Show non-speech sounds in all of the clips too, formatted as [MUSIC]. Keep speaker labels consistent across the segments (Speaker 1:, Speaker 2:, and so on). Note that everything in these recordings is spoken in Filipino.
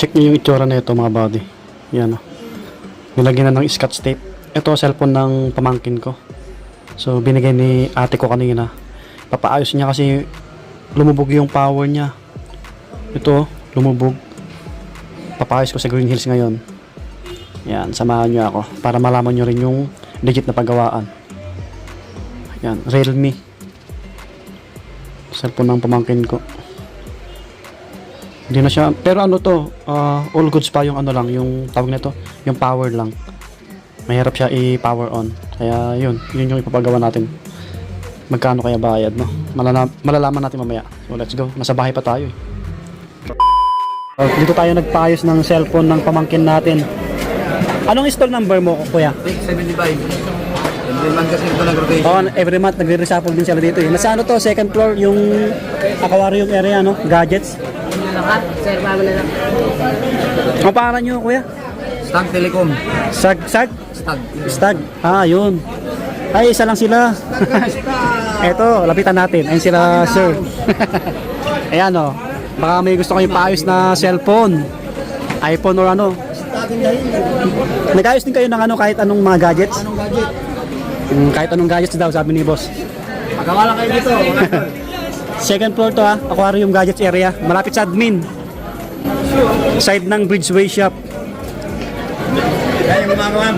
Speaker 1: Check nyo yung itsura na ito mga buddy. Yan o. Nilagyan na ng scotch tape. Ito cellphone ng pamangkin ko. So binigay ni ate ko kanina. Papaayos niya kasi lumubog yung power niya. Ito, lumubog. Papaayos ko sa Green Hills ngayon. Yan, samahan niyo ako para malaman niyo rin yung legit na paggawaan. Yan, Realme. Cellphone ng pamangkin ko. Hindi na siya, pero ano to, ah, all goods pa yung ano lang, yung tawag nito, yung power lang. Mahirap siya i-power on. Kaya yun, yun yung ipapagawa natin. Magkano kaya bayad, no? Malala malalaman natin mamaya. So let's go. Nasa bahay pa tayo eh. Uh, dito tayo nagpaayos ng cellphone ng pamangkin natin. Anong install number mo, kuya?
Speaker 2: 75. Every month kasi ito nag-rotation.
Speaker 1: Oo, every month nagre-reshuffle din sila dito eh. Nasa ano to, second floor, yung aquarium area, no? Gadgets.
Speaker 3: Lahat, sir, mama na lang.
Speaker 1: Ang pangalan nyo, kuya?
Speaker 2: Stag Telecom.
Speaker 1: Sag, sag?
Speaker 2: Stag.
Speaker 1: Stag. Ah, yun. Ay, isa lang sila. [LAUGHS] Eto, lapitan natin. Ayun sila, sir. [LAUGHS] Ayan, oh. Baka may gusto kayong paayos na cellphone. iPhone or ano. Nag-ayos din kayo ng ano, kahit anong mga gadgets?
Speaker 2: Anong gadget?
Speaker 1: Mm, kahit anong gadgets daw, sabi ni boss.
Speaker 2: Magawa lang kayo dito. [LAUGHS]
Speaker 1: Second floor to ha, aquarium gadgets area. Malapit sa admin. Side ng Bridgeway Shop.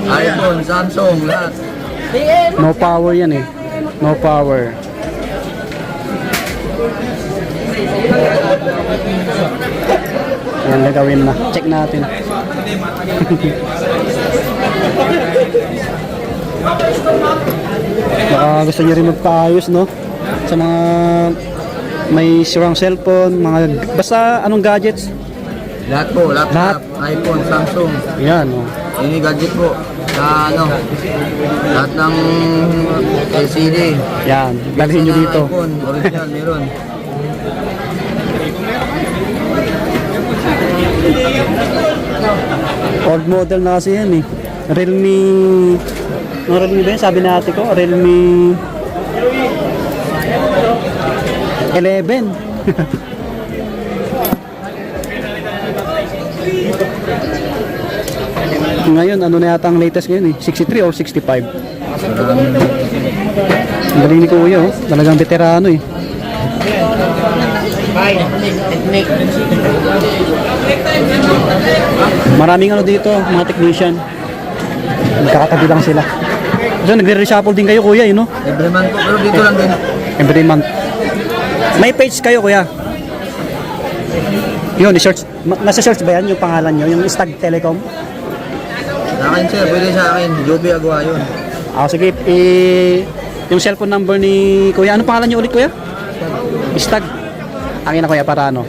Speaker 2: iPhone, Samsung, lahat.
Speaker 1: No power yan eh. No power. Yan gagawin na. Check natin. [LAUGHS] Baka gusto niyo rin magpaayos, no? Sa mga may sirang cellphone, mga basta anong gadgets.
Speaker 2: Lahat po, laptop,
Speaker 1: Lahat.
Speaker 2: iPhone, Samsung.
Speaker 1: Yan, oh.
Speaker 2: Ini gadget po. Sa ano, lahat ng LCD.
Speaker 1: Yan, dalhin nyo
Speaker 2: Sa
Speaker 1: dito.
Speaker 2: iPhone, original, [LAUGHS] meron.
Speaker 1: Old model na kasi yan eh. Realme... Ano Realme ba yun? Sabi na ate ko, Realme... 11. Ngayon, ano na yata ang latest ngayon eh? 63 or 65? Ang galing ni Kuya oh. Talagang veterano eh. Maraming ano dito, mga technician. Nagkakatabi lang sila. So, nagre-reshuffle din kayo, kuya, yun, no?
Speaker 2: Every month po, pero dito lang din.
Speaker 1: Every month. May page kayo, kuya. Yun, i-search. ma- Nasa search ba yan yung pangalan nyo? Yung Stag Telecom?
Speaker 2: Sa akin sir, pwede sa akin. Joby Aguayon.
Speaker 1: Ah, sige, i- yung cellphone number ni kuya. Ano pangalan nyo ulit, kuya? Stag. Akin na, kuya, para ano?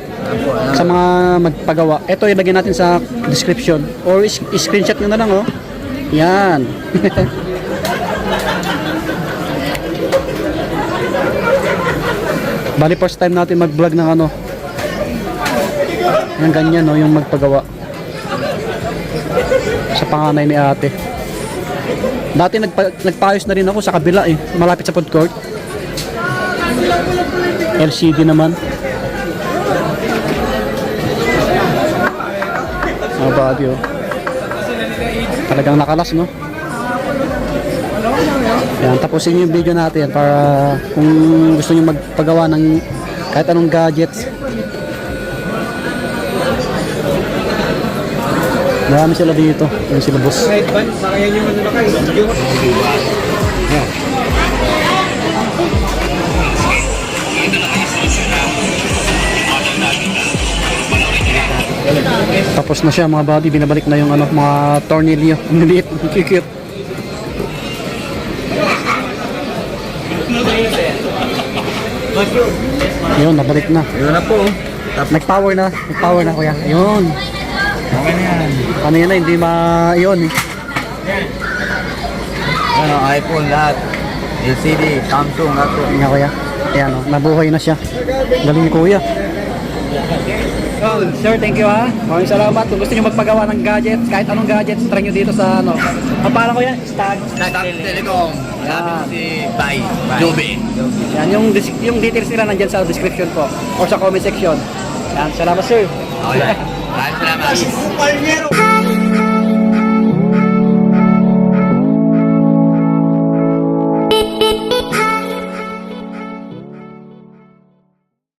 Speaker 1: Sa mga magpagawa. Ito ilagay natin sa description or is- screenshot nyo na lang oh. Yan. [LAUGHS] Bali first time natin mag-vlog ng ano. Yung ganyan no, yung magpagawa. Sa panganay ni ate. Dati nagpa, nagpaayos na rin ako sa kabila eh, malapit sa food court. LCD naman. Mga body oh. Talagang nakalas no. Yan, tapusin yung video natin para kung gusto niyo magpagawa ng kahit anong gadgets. Marami sila dito. Yung sila boss. Tapos na siya mga buddy, binabalik na yung ano, mga tornilyo. [LAUGHS] Ang liit, cute. Yun, nabalik na.
Speaker 2: Yun na po.
Speaker 1: Nag-power na, nag-power na kuya. Yun.
Speaker 2: okay na yan.
Speaker 1: Ano yun na, hindi ma... Yun eh.
Speaker 2: Ano, iPhone, lahat. LCD, Samsung, lahat po.
Speaker 1: Nga kuya. Ayan o, nabuhay na siya. Galing ni kuya. Sir, thank you ha. Maraming salamat. Kung gusto nyo magpagawa ng gadgets, kahit anong gadgets, try nyo dito sa ano. Ang pangalan ko yan, Stag.
Speaker 2: Stag Telecom.
Speaker 1: Yan.
Speaker 2: si Bay. Joby.
Speaker 1: Yan, yung, yung details nila nandyan sa description po or sa comment section. Yan, salamat sir.
Speaker 2: Okay. Maraming salamat.